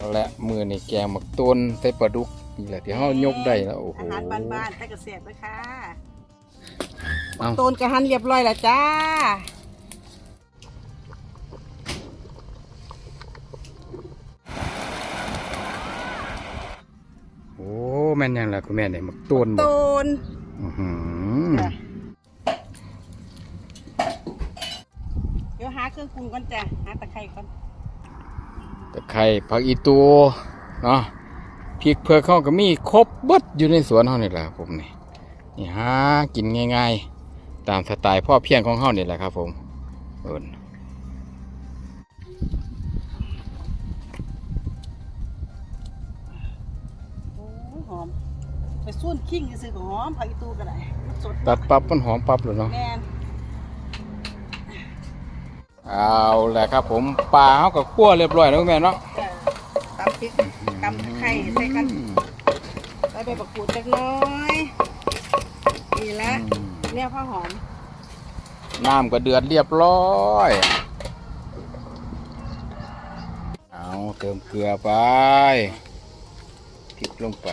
เอาละมือนี่แกงหมักต้นใส่ปลาดุกนี่แหละที่เฮายกได้แล้วโอ้โหอาหารบ้านๆแต่เกษตรนะคะเอา ต้นกระหันเรียบร้อยแล้วจ้า โอ้แม่นยังล่ะคุณแม่เนี่ยหมักต้นบ่ต้น อื้อหือจ้ะเดี๋ยวหาเครื่องปรุงก่อนจ้ะหาตะไคร้ก่อน ตะไคร้ผักอีตูเนาะพริกเผือกเขาก็มีครบเบิดอยู่ในสวนเฮานี่แหละครับผมนี่นี่หากินง่ายๆ ตามสไตล์พ่อเพียงของเฮานี่แหละครับผมเอิ้นโอ้ยหอม ไปส่วนขิงซื้อๆก็หอมผักอีตูก็ได้มันสดตัดปั๊บมันหอมปั๊บเลยเนาะแม่น เอาแหละครับผมปลาเขาก็คั่วเรียบร้อยแล้วคุณแม่เนาะจ้ะตำพริกตำตะไคร้ใส่กันใส่ใบมะกรูดจักหน้อยนี่ละเนี่ยผ้าหอมน้ำก็เดือดเรียบร้อยเอาเติมเกลือไปพริกลงไป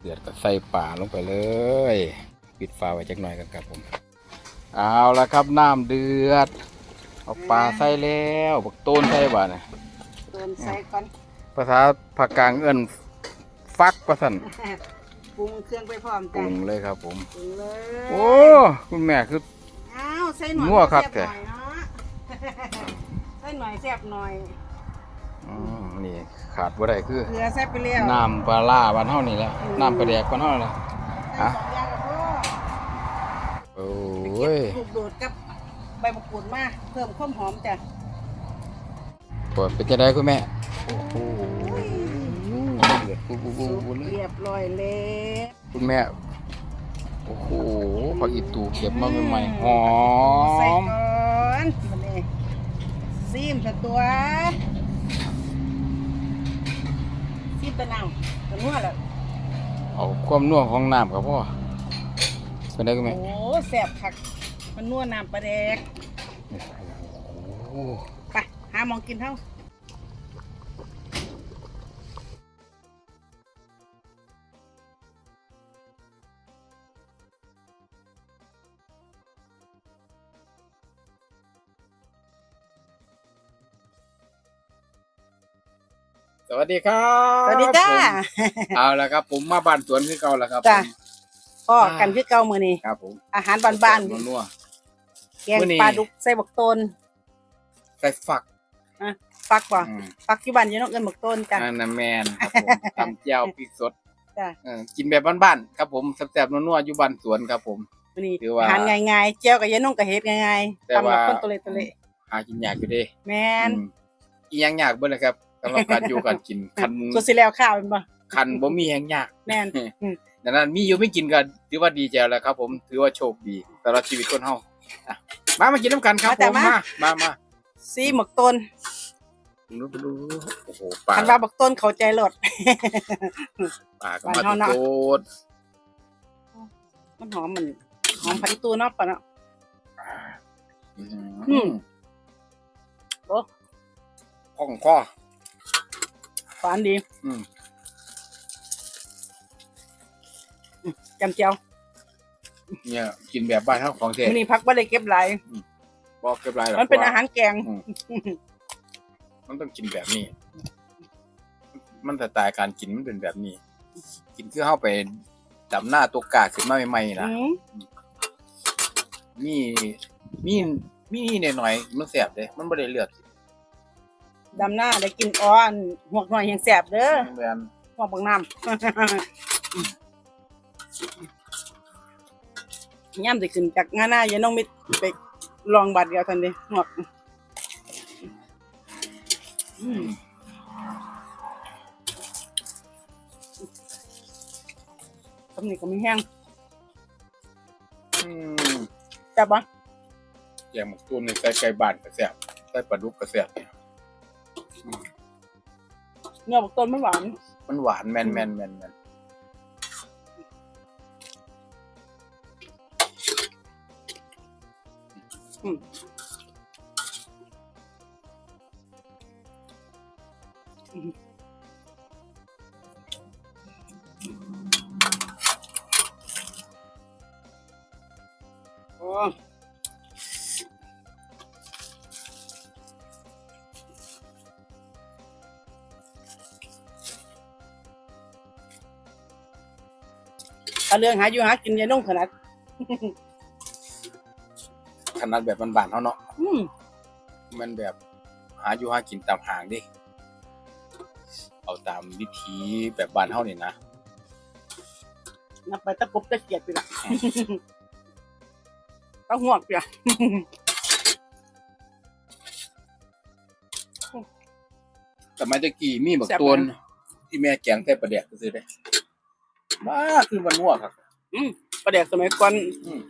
เดือดก็ใส่ป่าลงไปเลยปิดฝาไว้จักหน่อยกันครับผม เอาละครับน้ำเดือด เอาปลาใส่แล้วบักต้นใส่บ้านะโดนใส่ก่อนภาษาภาคกลางเอิ้นฟักประสันปรุงเครื่องไปพร้อมปจ้ะรุงเลยครับผม ปรุงเลยโอ้คุณแม่คือ อ้าวใส่หน่อยมั่วครับแซ่หน่อยเนาะใส่หน่อยแซ่บหน่อยอืมนี่ขาดบ่ได้คือเกลือใส่ไปแล้วน้ำปลาล่าบ้านเฮานี่แหละน้ำปลาแดกบ้านเฮานี่แหละใส่อะสองอย่างกับพ่อโอ้ไปเก็ยบลูกโดดกับ ใบมะกรูดมาเพิ่มความหอมจ้ะปวดเป็นจะได้คุณแม่ โอ้โหเดือดปุ๊บปุ๊บปุ๊บสุกปุ๊บเลยเรียบร้อยแล้วคุณแม่ โอ้โหผักอีตูเก็บมาใหม่ๆหอใส่ม ก่อนมันนี่ซีมสักตัวซีมตะนาวตะนัวแล้วเอาความนัวของน้ำครับพ่อเป็นได้คุณแม่โอ้แซ่บคัก มันนัวน้ำปลาแดกโอ้ไปหาหมองกินเท่าสวัสดีครับสวัสดีจ้า ผมเอาละครับ ผมมาบ้านสวนคือเก่าแล้วครับจ้ะ ผมพ่อกันคือเก่ามือนี่ครับผมอาหารบ้านนัวๆ แกงมื้อนี้ ปลาดุกใส่บักต้นๆใส่ฝักฟักบ่อืมฟักอยู่บ้านอยังน้องเอิญบักต้นจ้ะอันนั้นแมนครับผมตำเจียวพริกสดจ้ะ เออกินแบบบ้านๆครับผมแซ่บๆนัวๆอยู่บ้านสวนครับผม มื้อนี้ถือว่าอาหารง่ายๆเจียวกับยายน้องกับเฮ็ดง่ายแต่ๆตำว่าแบบคนตัวเล็กตัวเล็กหากินยากอยู่เด้แม่นอืมอีหยังยากเบิ่เลยครับสำหรับการอยู่การกินคันส่วนสิแล้วข้าวเป็นบ่คันบ่มีแหงยาก แม่น ดังนั้นมีอยู่ไม่กินก็ถือว่าดีใจแล้วครับผมถือว่าโชคดีสำหรับชีวิตคนเฮาอะ มามากินน้ำกันครับผมมามามาซีหมกต้นดูดูดูโอ้โหปลาคันว่าบักต้นเข้าใจโลด ปลาก็บ้านมาเฮาเนาะโตดมันหอมมันหอมผัดอีตูเนาะปะเนาะ อือืมมโอ้ ข้องคอหวานดีอืม จำเจียว เนี่ยกินแบบบ้านเฮาของแท้มื้อนี้พักบ่ได้เก็บหลายบ่เก็บไรหรอกมันเป็นพะว่อาหารแกง มันต้องกินแบบนี้ มันสไตล์การกินมันเป็นแบบนี้ กินคือเข้าไปดำหน้าตัวกาขึ้นมาใหม่ๆนะอืมมีมีมีหน่อยๆมันแสบเลยมันไม่ได้เลือกดำหน้าได้กินอ่อนหวกหน่อยแห่งแซ่บเด้อแม่นหวกบักน้ำ ย่ำได้ขึ้นจากงานหน้ายายน้องมิตรไปลองบัตรเดียวทันเดีหวกอืมตำนี้ก็ไม่แห้งอืมจับปะอย่างหมกตุ้มในใส่ไก่บ้านก็แสบใส่ปลาดุกก็แสบเนี่ยเนื้อบักต้นมันหวาน มันหวานแม่นแม่นแม่นแม่น โอ้ถ้าเรื่องหาอยู่หากินยายนุ่งขนาด ขนาดแบบบ้านๆเฮาเนาะอืมมันแบบหาอยู่หากินตามห่างดิเอาตามวิธีแบบบ้านเฮานี่นะนับไปตะกบตะเกียดไปละตะหวกเปียสมัยตะกี้มีบักแซ่บตวนไหมที่แม่แกงใส่ปลาแดกซื้อได้มาคือมันนัวครับ อืมปลาแดกสมัยก่อนอืม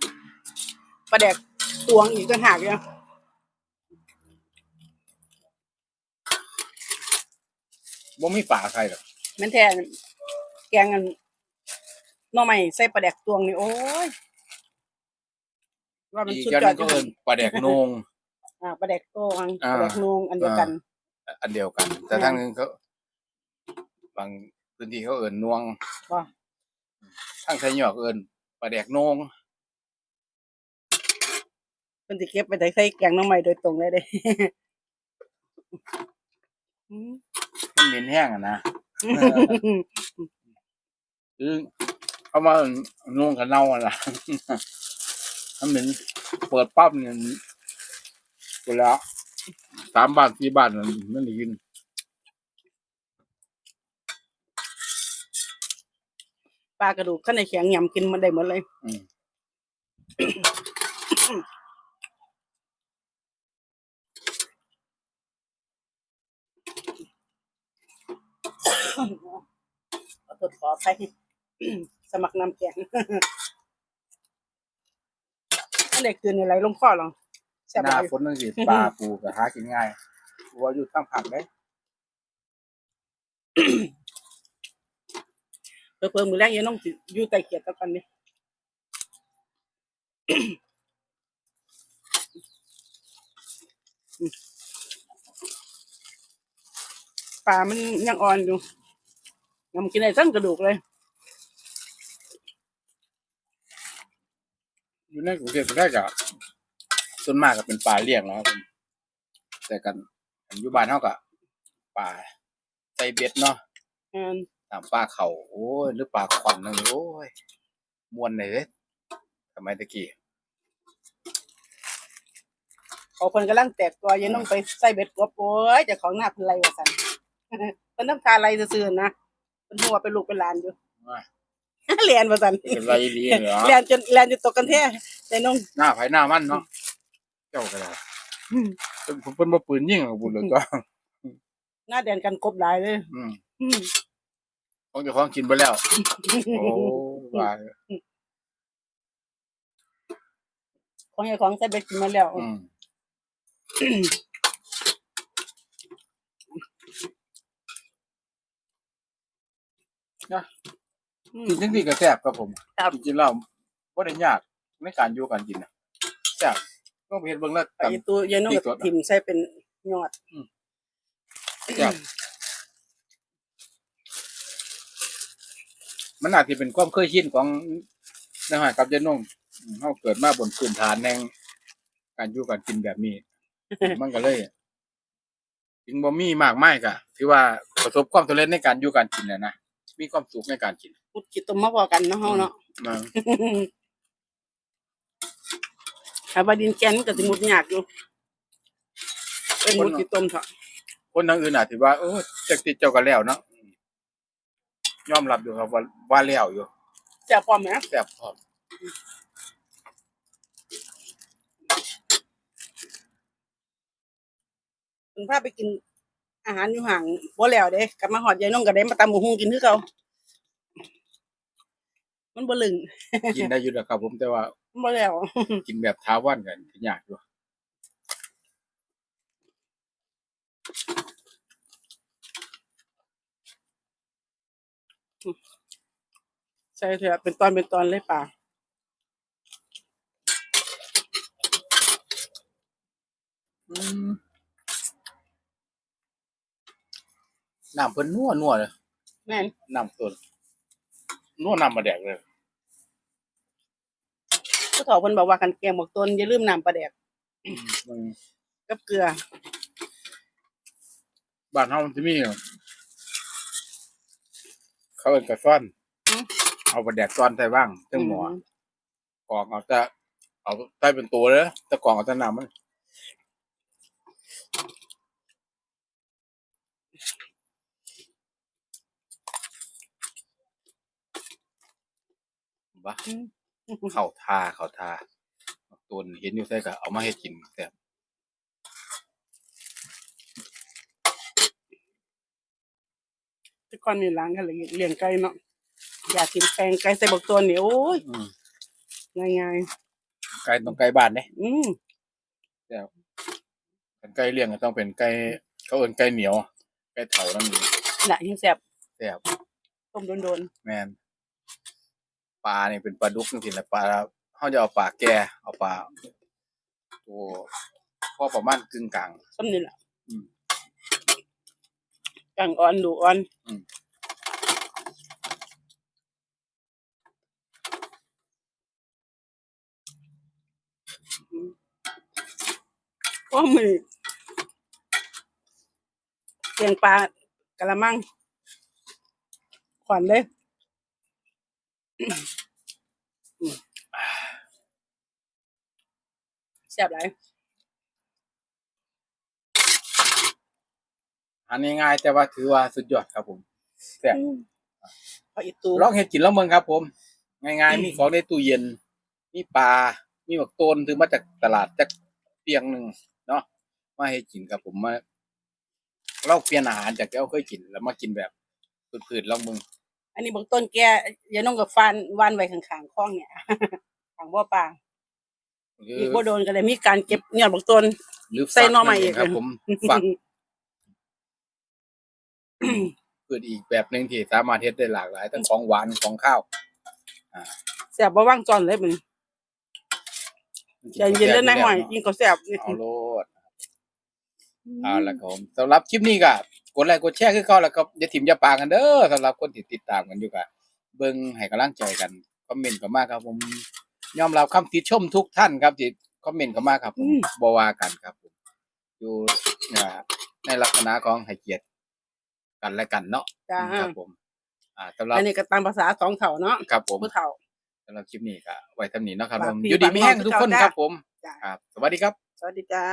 ปลาแดก ตวงอีกต่างหากเนี่ยบ่มีฝาใครหรอกแมันแทนแกงกันหน่อไม้ใส่ปลาแดกตวงนี่โอ้ยว่ามันอีกสุดอย่างยหอนึดงก็เอิ้นปลาแดกโหนง อ่าปลาแดกตวงอ่า ปลาแดกนงอันเดียวกัน อันเดียวกัน แต่ทางนึงเขาบางพื้นที่เขาเอิ้นนวงว่า ทางไทยหยอกเอิ้นปลาแดกโหนง เป็นสิเก็บไปใส่แกงหน่อไม้โดยตรงเลยเด้อืมมันเหม็นแห้งอะนะคือเขามานุ่งกับเน่าอะนะมันเหม็นเปิดปั๊บเนี่ยกูแล้วสามบาทสี่บาทมันมันได้ยินปลากระดูกข้างในแข็งยำกินมันได้หมดเลย ขอโทษขออภัยสมัครน้ำแกงอันเด็กคืนอะไรลงคอหรอแซ่บหหน้าลายฝนนั่นสิปลาปูก็หากินง่ายวัวอยู่ข้างผักได้เพิ่มเพิ่มมือแรกยังต้องสิอยู่ใต้เขียดตะกันนี่ปลามันยังอ่อนอยู่ ยังกินได้ทั้งกระดูกเลย อยู่ในกรุงเทพก็ได้จ้ะส่วนมากก็เป็นปลาเลี้ยงนะครับผมแต่กันอันอยู่บ้านเฮาก็ปลาใส่เบ็ดเนาะอ่าตามปลาเขาโอ้ยหรือปลาควันนั่นโอ้ยมวนเลยเด้สมัยตะกี้เขาเพิ่นกำลังแตกตัวยังต้องไปใส่เบ็ดกบโอ้ยเจ้าของหน้าเพิ่นไรว่าซั่นเพิ่นน้ำตาไหลซื่อๆนะ เพิ่นหัวาเป็นลูกเป็นหลานอยู่ว่าเรียนว่าซั่นเป็นไรดีเหรอเรียนจนเรียนจนตกกันแท้แต่น้องหน้าไผหน้ามันเนาะเจ้าก็ได้อืมเป็นผมเป็นบ่ปืนยิงของบุญเลยก็หน้าแดนกันกบหลายเลยอืมอืมของเจ้าของกินไปแล้ว โอ้ว่าของไอ้ของใส่เบ็ดกินมาแล้วอืม อืมกินจังซี่ก็แซ่บครับผมครับจริงๆแล้วบ่ได้ยากในการอยู่การกินนะแซ่บก็เห็นเบิ่งแล้วไอ้ตัวยายน้องกับทิมใส่เป็นยอดแซ่บมันอาจจะเป็นความเคยชินของนะฮะกับยายนุ่มอืมเฮาเกิดมาบนพื้นฐานแห่งการอยู่การกินแบบนี้ มันก็เลย ถึงบ่มีมากมายก็ถือว่าประสบความสำเร็จในการอยู่การกินน่ะนะ มีความสุขในการกินมุดกินต้มมาพอกันเนาะเฮาเนาะนะถ้าว่าดินแกนมันก็สิมุดยากอยู่เป็นมุดกินต้มเถอะคนทางอื่นอาจสิว่าโอ้จักติดเจ้าก็แล้วเนาะยอมรับอยู่ครับว่าว่าแล้วอยู่แซ่บพร้อมไหมแซ่บพร้อมเพิ่นพาไปกิน อาหารอยู่ห่างบ่แล้วเด้กลับมาฮอดยายน้องก็ได้มาตำบักหุ่งกินคือเก่ามันบ่ลึงกินได้อยู่นะครับ ผมแต่ว่ามันบ่แล้ว กินแบบท้าวันกันยากอยู่ใช่เถอะเป็นตอนเป็นตอนเลยป่าอืม น้ำเพิ่นนัวนัวเลยแม่นน้ำตัวนัวน้ำมาแดกเลยผู้เฒ่าเพิ่นบอกว่ากันแกงหมกต้นอย่าลืมน้ำปลาแดกมันกับเกลือบ้านเฮามันจะมีเขาเอิ้นกระซ่อน เอาปลาแดกซ่อนใส่บ้างเตึงหมอกรองเอาแต่เอาใต้เป็นตัวเลยแต่กรองเอาแต่น้ำมัน บ้าอืมเข่าทาเข่าทาตัวนี้เห็นอยู่ใส่ก็เอามาให้กินแต่แต่ก่อนนี่ล้างกันเลยเลี้ยงไก่เนาะอยากกินแกงไก่ใส่บักต้นนี่โอ้ยอืมง่ายไก่ต้องไก่บ้านเนี่ยๆอืมไก่เลี้ยงก็ต้องเป็นไก่เขาเอิ้นไก่เหนียวไก่เถานั่นเองน่ะยิ่งแซ่บแซ่บต้มโดนแมน ปลาเนี่ยเป็นปลาดุกจริงๆแหละปลาเขาจะเอาปลาแก่เอาปลาตัวพ่อประมาณกึ่งกลางๆซ้ำนี่ล่ะอืมกลางอ่อนดูอ่อนอืมอืมโอ้มือเกียงปลากะละมังขวัญเลยอืม แซ่บหลายอันนี้ง่ายแต่ว่าถือว่าสุดยอดครับผมแซ่บอืมเอาอีตูลองเห็ดกินแล้วเมืองครับผม ง่ายๆมีของในตู้เย็น มีปลา มีบักต้นถือมาจากตลาดจากเปียงหนึ่งเนาะมาให้กินครับผมมาเราเปลี่ยนอาหารจากที่เราเคยกินแล้วมากินแบบพืดๆลองมึง อันนี้บอกต้นแก่อยาน้องกับฟันวานไว้ข้างๆคลองเนี่ยข้างบ่อปลาหรืออีกบ่โดนก็เลยมีการเก็บเงินบอกต้นหรือใส่หน่อไม้ฝักอีกครับ ผมฝักพืชอีกแบบหนึ่งที่สามารถเฮ็ดได้หลากหลายทั้งของหวานของข้าวแซ่บบ่ว่างจอนเลยมึงใจเย็นเด้อนายหอยกินก็แซ่บเอาโลดเอาละครับผมสำหรับคลิปนี้ก็ กดไลค์กดแชร์คือเขาแล้วก็อย่าถิ่มอย่าปากันเด้อสำหรับคนที่ติดตามกันอยู่ก็เบิ่งให้กำลังใจกันคอมเมนต์ก็มาครับ ผมยอมรับคำติชมทุกท่านครับที่คอมเมนต์ก็มาครับผมบ่ว่ากันครับผมอยู่อ่าในลักษณะของให้เกียรติกันและกันเนาะจ้า ครับผม อ่าสำหรับอันนี้ก็ตามภาษาสองเถ่าเนาะครับผมผู้เถ่าสำหรับคลิปนี้ก็ไว้เท่านี้เนาะครับฝากผมพี่อยู่ดีมีแห้งฝากน้องทุกคนทุกคนครับจ้ะผมจ้ะครับ สวัสดีครับ สวัสดีจ้า